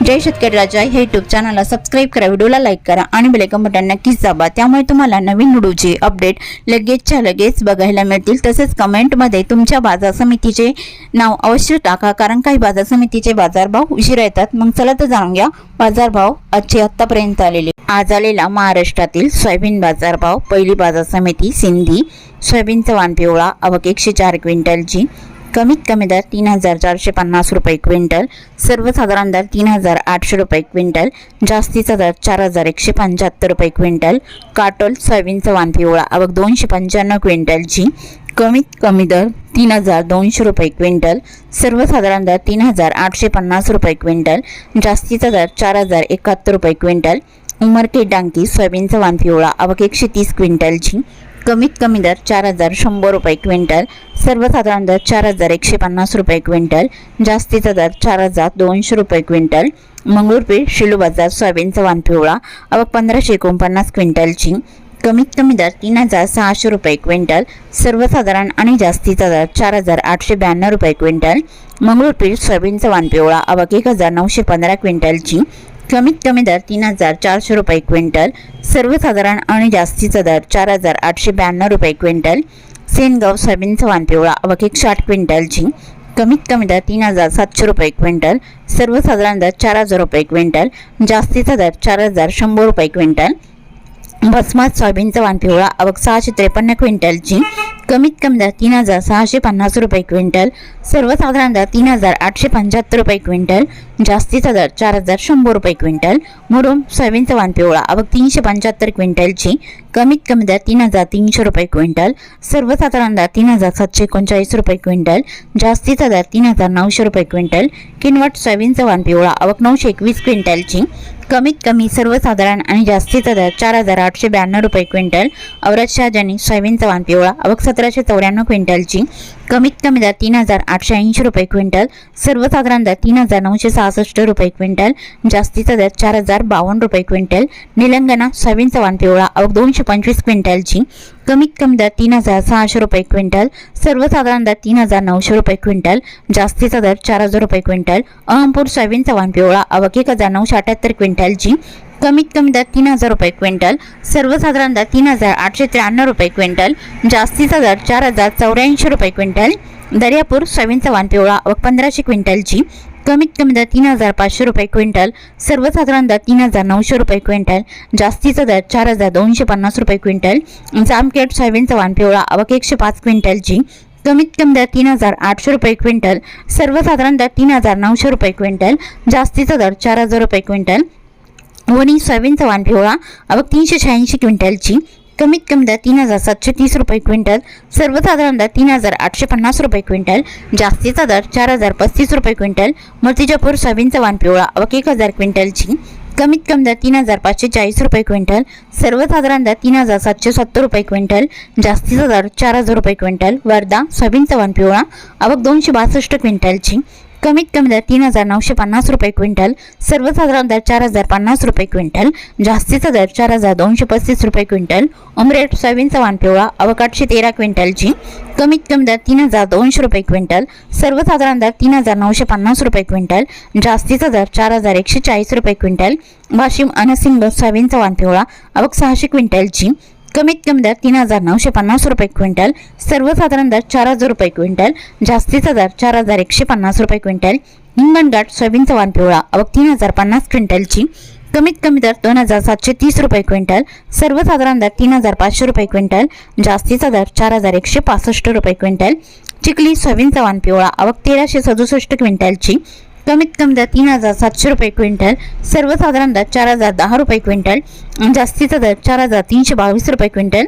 जय शेतकरी राजा हे यूट्यूब चॅनलला सबस्क्राईब करा व्हिडिओला लाईक करा आणि बेलेकन बटन नक्कीच दाबा. त्यामुळे तुम्हाला नवीन व्हिडिओचे अपडेट लगेचच्या लगेच बघायला मिळतील. तसेच कमेंटमध्ये तुमच्या बाजार समितीचे नाव अवश्य टाका कारण काही बाजार समितीचे बाजारभाव उशिरा येतात. मग चला तर जाणून घ्या बाजारभाव आजचे आत्तापर्यंत आलेले. आज आलेला महाराष्ट्रातील सोयाबीन बाजारभाव. पहिली बाजार समिती सिंधी सोयाबीनचा वाण पिवळा आवक एकशे चार क्विंटलची. कमीत कमी दर तीन हजार चारशे पन्नास रुपये क्विंटल सर्वसाधारण दर तीन हजार आठशे रुपये क्विंटल जास्तीचा दर चार हजार एकशे पंच्याहत्तर रुपये क्विंटल काटोल सोयाबीनचा वाण पिवळा आवक दोनशे पंच्याण्णव क्विंटलची कमीत कमी दर तीन हजार दोनशे रुपये क्विंटल सर्वसाधारण दर तीन हजार आठशे पन्नास रुपये क्विंटल जास्तीचा दर चार हजार एकाहत्तर रुपये क्विंटल उमरखेड डांकी सोयाबीनचा वाण पिवळा आवक एकशे तीस क्विंटलची कमीत कमी दर चार हजार शंभर रुपये क्विंटल सर्वसाधारण दर चार हजार एकशे पन्नास रुपये क्विंटल जास्तीचा दर चार हजार दोनशे रुपये क्विंटल मंगळूरपीठ शिलू बाजार सोयाबीनचा वानपिवळा पिवळा पंधराशे एकोणपन्नास क्विंटलची कमीत कमी दर तीन हजार सहाशे रुपये क्विंटल सर्वसाधारण आणि जास्तीचा दर चार हजार आठशे ब्याण्णव रुपये क्विंटल मंगळूरपीठ सोयाबीनचा वानपिवळा पिवळा एक हजार नऊशे पंधरा क्विंटलची कमीत कमी दर तीन हजार चारशे रुपये क्विंटल सर्वसाधारण आणि जास्तीचा दर चार हजार आठशे ब्याण्णव रुपये क्विंटल सेनगाव सोयाबीनचा वाण पिवळा आवक साठ क्विंटल क्विंटलची कमीत कमी दर तीन हजार सातशे रुपये क्विंटल सर्वसाधारण दर चार हजार रुपये क्विंटल जास्तीचा दर चार हजार शंभर रुपये क्विंटल भस्मात सोयाबीनचा वाण पिवळा आवक सहाशे त्रेपन्न क्विंटलची कमीत कमी दर तीन हजार सहाशे पन्नास रुपये क्विंटल सर्वसाधारण दर तीन हजार आठशे पंच्याहत्तर रुपये क्विंटल जास्तीचा दर चार हजार शंभर रुपये क्विंटल मुरुम सोयाबीनचा वाण पिवळा आवक तीनशे पंच्याहत्तर क्विंटलची कमीत कमी दर तीन हजार तीनशे रुपये क्विंटल सर्वसाधारण दर तीन हजार सातशे एकोणचाळीस रुपये क्विंटल जास्तीचा दर तीन हजार नऊशे रुपये क्विंटल किनवट सोयाबीनचा वाण पिवळा आवक नऊशे एकवीस क्विंटलची कमीत कमी सर्वसाधारण आणि जास्तीचा दर चार हजार आठशे ब्याण्णव रुपये क्विंटल औरत शहाजानी सोयाबीनचा वाण पिवळा आवक सतराशे चौऱ्याण्णव क्विंटलची कमीत कमी दर तीन हजार आठशे ऐंशी रुपये क्विंटल सर्वसाधारण दर तीन हजार नऊशे सहासष्ट रुपये क्विंटल जास्तीचा दर चार हजार बावन्न रुपये क्विंटल निलंगणा सोयाबीन चव्हाण पिवळा आवक दोनशे पंचवीस क्विंटलची कमीत कमी दर तीन हजार सहाशे रुपये क्विंटल सर्वसाधारण दर तीन हजार नऊशे रुपये क्विंटल जास्तीचा दर चार हजार रुपये क्विंटल अहमपूर सोयाबीन चव्हाण पिवळा आवक एक हजार नऊशे अठ्याहत्तर क्विंटलची कमीत कमी दर तीन हजार रुपये क्विंटल सर्वसाधारण दर तीन हजार आठशे त्र्याण्णव रुपये क्विंटल जास्तीचा दर चार हजार चौऱ्याऐंशी रुपये क्विंटल दर्यापूर सोयाबीनचा वाण पिवळा व पंधराशे क्विंटलची कमीत कमी दर तीन हजार पाचशे रुपये क्विंटल सर्वसाधारण दर तीन हजार नऊशे रुपये क्विंटल जास्तीचा दर चार हजार दोनशे पन्नास रुपये क्विंटल जामखेड सोयाबीनचा वाण पिवळा अवक एकशे पाच क्विंटलची कमीत कमी दर तीन हजार आठशे रुपये क्विंटल सर्वसाधारण दर तीन हजार नऊशे रुपये क्विंटल जास्तीचा दर चार हजार रुपये क्विंटल वणी सोयाबीनचा वाण पिवळा आवक तीनशे शहाऐंशी क्विंटलची कमीत कमी दर तीन हजार सातशे तीस रुपये क्विंटल सर्वसाधारण दर तीन हजार आठशे पन्नास रुपये क्विंटल जास्तीचा दर चार हजार पस्तीस रुपये क्विंटल मूर्तिजापूर सोयाबीनचा वाण पिवळा आवक एक हजार क्विंटलची कमीत कमी दर तीन हजार पाचशे चाळीस रुपये क्विंटल सर्वसाधारण दर तीन हजार सातशे सत्तर रुपये क्विंटल जास्तीचा दर चार हजार रुपये क्विंटल वर्धा सोयाबीनचा वाण पिवळा आवक दोनशे बासष्ट क्विंटलची कमीत कमी दर तीन हजार नऊशे पन्नास रुपये क्विंटल सर्वसाधारण दर चार हजार पन्नास रुपये क्विंटल जास्तीचा दर चार हजार दोनशे पस्तीस रुपये क्विंटल उमरेट सोयाबीनचा वाण पिवळा आवक आठशे तेरा क्विंटलची कमीत कमी दर तीन हजार दोनशे रुपये क्विंटल सर्वसाधारण दर तीन हजार नऊशे पन्नास रुपये क्विंटल जास्तीचा दर चार हजार एकशे चाळीस रुपये क्विंटल वाशिम अनसिंग सोयाबीनचा वाण पिवळा सहाशे क्विंटलची कमीत कमी दर तीन हजार नऊशे पन्नास रुपये क्विंटल सर्वसाधारण दर चार हजार रुपये क्विंटल जास्तीचा दर चार हजार एकशे पन्नास रुपये क्विंटल हिंगणघाट सोयाबीनचा वाण पिवळा आवक तीन हजार पन्नास क्विंटलची कमीत कमी दर दोन हजार सातशे तीस रुपये क्विंटल सर्वसाधारण दर तीन हजार पाचशे रुपये क्विंटल जास्तीचा दर चार हजार एकशे पासष्ट रुपये क्विंटल चिखली सोयाबीनचा वाण पिवळा आवक तेराशे सदुसष्ट क्विंटलची कमीत कमी दर तीन हजार सातशे रुपये क्विंटल सर्वसाधारण दर चार हजार दहा रुपये क्विंटल आणि जास्तीचा दर चार हजार तीनशे बावीस रुपये क्विंटल.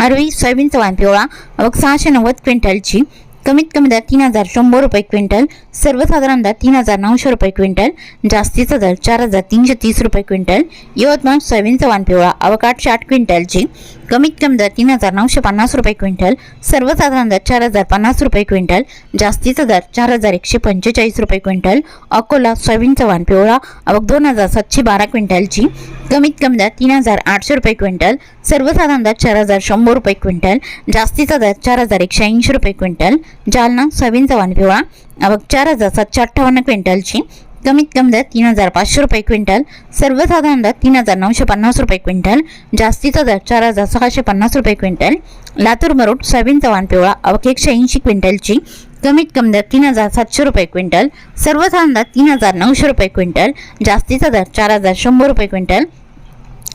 अरवी सोयाबीनचा वाण पिवळा आवक सहाशे नव्वद क्विंटलची कमीत कमी दर तीन हजार शंभर रुपये क्विंटल सर्वसाधारण दर तीन हजार नऊशे रुपये क्विंटल जास्तीचा दर चार हजार तीनशे तीस रुपये क्विंटल. यवतमाळ सोयाबीनचा वाण पिवळा आवक आठशे आठ क्विंटलची कमीत कमी दर तीन हजार नऊशे पन्नास रुपये क्विंटल सर्वसाधारण दर चार हजार पन्नास रुपये क्विंटल जास्तीचा दर चार हजार एकशे पंचेचाळीस रुपये क्विंटल अकोला सोयाबीनचा वाण पिवळा आवक दोन हजार सातशे बारा क्विंटलची कमीत कमी दर तीन हजार आठशे रुपये क्विंटल सर्वसाधारण दर चार हजार शंभर रुपये क्विंटल जास्तीचा दर चार हजार एकशे ऐंशी रुपये क्विंटल जालना सोयाबीनचा वाण पिवळा आवक चार हजार सातशे अठ्ठावन्न क्विंटलची कमीत कमी दर तीन हजार पाचशे रुपये क्विंटल सर्वसाधारण दर तीन हजार नऊशे पन्नास रुपये क्विंटल जास्तीचा दर चार हजार सहाशे पन्नास रुपये क्विंटल लातूर मरोड सोयाबीन चव्हाण पिवळा अवक एकशे ऐंशी क्विंटलची कमीत कमी दर तीन हजार सातशे रुपये क्विंटल सर्वसाधारण दर तीन हजार नऊशे रुपये क्विंटल जास्तीचा दर चार हजार शंभर रुपये क्विंटल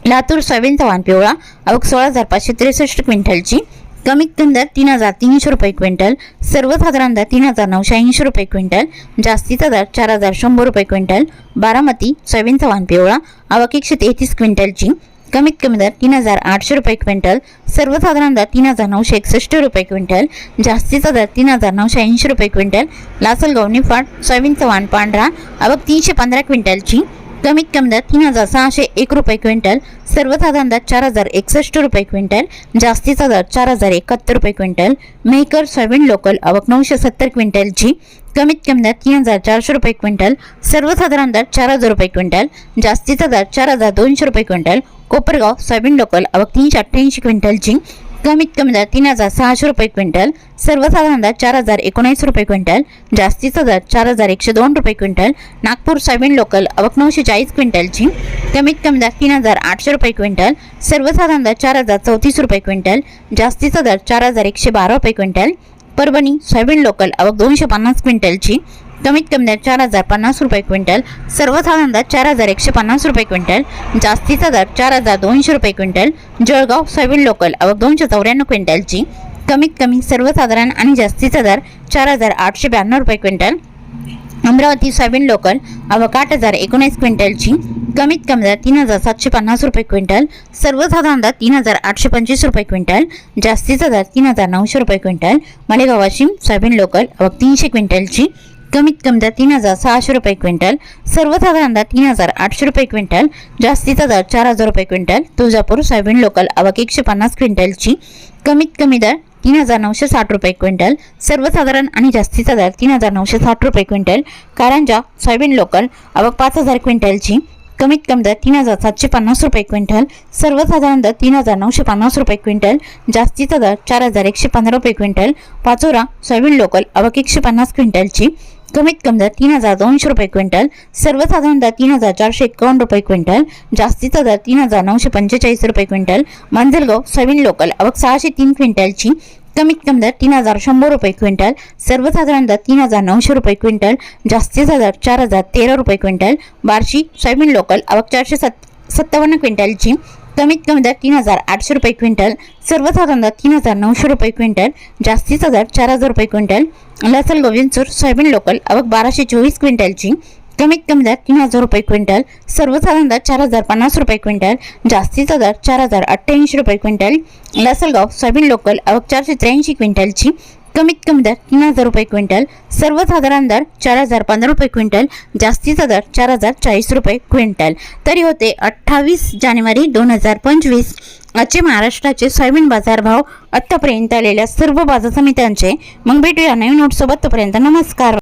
लातूर सोयाबीन चव्हाण पिवळा अवघ सोळा हजार पाचशे त्रेसष्ट क्विंटलची कमीत कमी दर तीन हजार तीनशे रुपये क्विंटल सर्वसाधारण दर तीन हजार नऊशे ऐंशी रुपये क्विंटल जास्तीचा दर चार हजार शंभर रुपये क्विंटल बारामती सोयाबीनचा वाण पिवळा आवक एकशे तेहतीस क्विंटलची कमीत कमी दर तीन हजार आठशे रुपये क्विंटल सर्वसाधारण दर तीन हजार नऊशे एकसष्ट रुपये क्विंटल जास्तीचा दर तीन हजार नऊशे ऐंशी रुपये क्विंटल लासलगाव निफाड सोयाबीनचा वाण पांढरा आवक तीनशे पंधरा क्विंटलची कमीत कमी दर तीन हजार सहाशे एक रुपये क्विंटल सर्वसाधारण दर चार हजार एकसष्ट रुपये क्विंटल जास्तीचा दर चार हजार एकाहत्तर रुपये क्विंटल मेकर सोयाबीन लोकल आवक नऊशे सत्तर क्विंटलची कमीत कमी दर तीन हजार चारशे रुपये क्विंटल सर्वसाधारण दर चार हजार रुपये क्विंटल जास्तीचा दर चार हजार दोनशे रुपये क्विंटल कोपरगाव सोयाबीन लोकल आवक तीनशे अठ्ठ्याऐंशी क्विंटलची कमीत कमी दर तीन हजार सहाशे रुपये क्विंटल सर्वसाधारण दर चार हजार एकोणीस रुपये क्विंटल जास्तीचा दर चार हजार एकशे दोन रुपये क्विंटल नागपूर सोयाबीन लोकल अवक नऊशे चाळीस क्विंटलची कमीत कमी दर तीन हजार आठशे रुपये क्विंटल सर्वसाधारण दर चार हजार चौतीस रुपये क्विंटल जास्तीचा दर चार हजार एकशे बारा रुपये क्विंटल परभणी सोयाबीन लोकल अवक दोनशे पन्नास क्विंटलची कमीत कमी दर चार हजार पन्नास रुपये क्विंटल सर्वसाधारण दर चार हजार एकशे पन्नास रुपये क्विंटल जास्तीचा दर चार हजार दोनशे रुपये क्विंटल जळगाव सोयाबीन लोकल आवक दोनशे चौऱ्याण्णव क्विंटलची कमीत कमी सर्वसाधारण आणि जास्तीचा दर चार हजार आठशे ब्याण्णव रुपये क्विंटल अमरावती सोयाबीन लोकल अवघ आठ हजार एकोणीस क्विंटलची कमीत कमी दर तीन हजार सातशे पन्नास रुपये क्विंटल सर्वसाधारण दर तीन हजार आठशे पंचवीस रुपये क्विंटल जास्तीचा दर तीन हजार नऊशे रुपये quintal Malegaon Washim soybean local अवघ तीनशे क्विंटलची कमीत कमी दर तीन हजार सहाशे रुपये क्विंटल सर्वसाधारण दर तीन हजार आठशे रुपये क्विंटल जास्तीचा दर चार हजार रुपये क्विंटल तुळजापूर सोयाबीन लोकल आवक एकशे पन्नास क्विंटलची कमीत कमी दर तीन हजार नऊशे साठ रुपये क्विंटल सर्वसाधारण आणि जास्तीचा दर तीन हजार नऊशे साठ रुपये क्विंटल कारंजा सोयाबीन लोकल आवक पाच हजार क्विंटलची कमीत कमी दर तीन हजार सातशे पन्नास रुपये क्विंटल सर्वसाधारण दर तीन हजार नऊशे पन्नास रुपये क्विंटल जास्तीचा दर चार हजार एकशे पंधरा रुपये क्विंटल पाचोरा सोयाबीन लोकल आवक एकशे पन्नास क्विंटलची कमीत कमी दर तीन हजार दोनशे रुपये क्विंटल सर्वसाधारण दर तीन हजार चारशे एकावन्न रुपये क्विंटल जास्तीचा दर तीन हजार नऊशे पंचेचाळीस रुपये क्विंटल मांजलगाव सोयाबीन लोकल आवक सहाशे तीन क्विंटलची कमीत कमी दर तीन हजार शंभर रुपये क्विंटल सर्वसाधारण दर तीन हजार नऊशे रुपये क्विंटल जास्तीचा दर चार हजार तेरा रुपये क्विंटल बार्शी सोयाबीन लोकल आवक चारशे सत् सत्तावन्न क्विंटलची कमीत कमी दर तीन हजार आठशे रुपये क्विंटल सर्वसाधारण दर तीन हजार नऊशे रुपये क्विंटल जास्तीचा दर चार हजार रुपये क्विंटल लसल गोविंदसूर सोयाबीन लोकल आवक बाराशे चोवीस क्विंटलची कमीत कमी दर तीन हजार रुपये क्विंटल सर्वसाधारण दर चार हजार पन्नास रुपये क्विंटल जास्तीचा दर चार हजार अठ्ठ्याऐंशी रुपये क्विंटल लासलगाव सोयाबीन लोकल आवक चारशे त्र्याऐंशी क्विंटलची कमीत कमी दर तीन हजार रुपये क्विंटल सर्वसाधारण दर चार हजार पंधरा रुपये क्विंटल जास्तीचा दर चार हजार चाळीस रुपये क्विंटल. तरी होते अठ्ठावीस जानेवारी दोन हजार पंचवीस. आजचे महाराष्ट्राचे सोयाबीन बाजार भाव आत्तापर्यंत आलेल्या सर्व बाजार समित्यांचे. मग भेटूया नवीन नोटसोबत तोपर्यंत नमस्कार.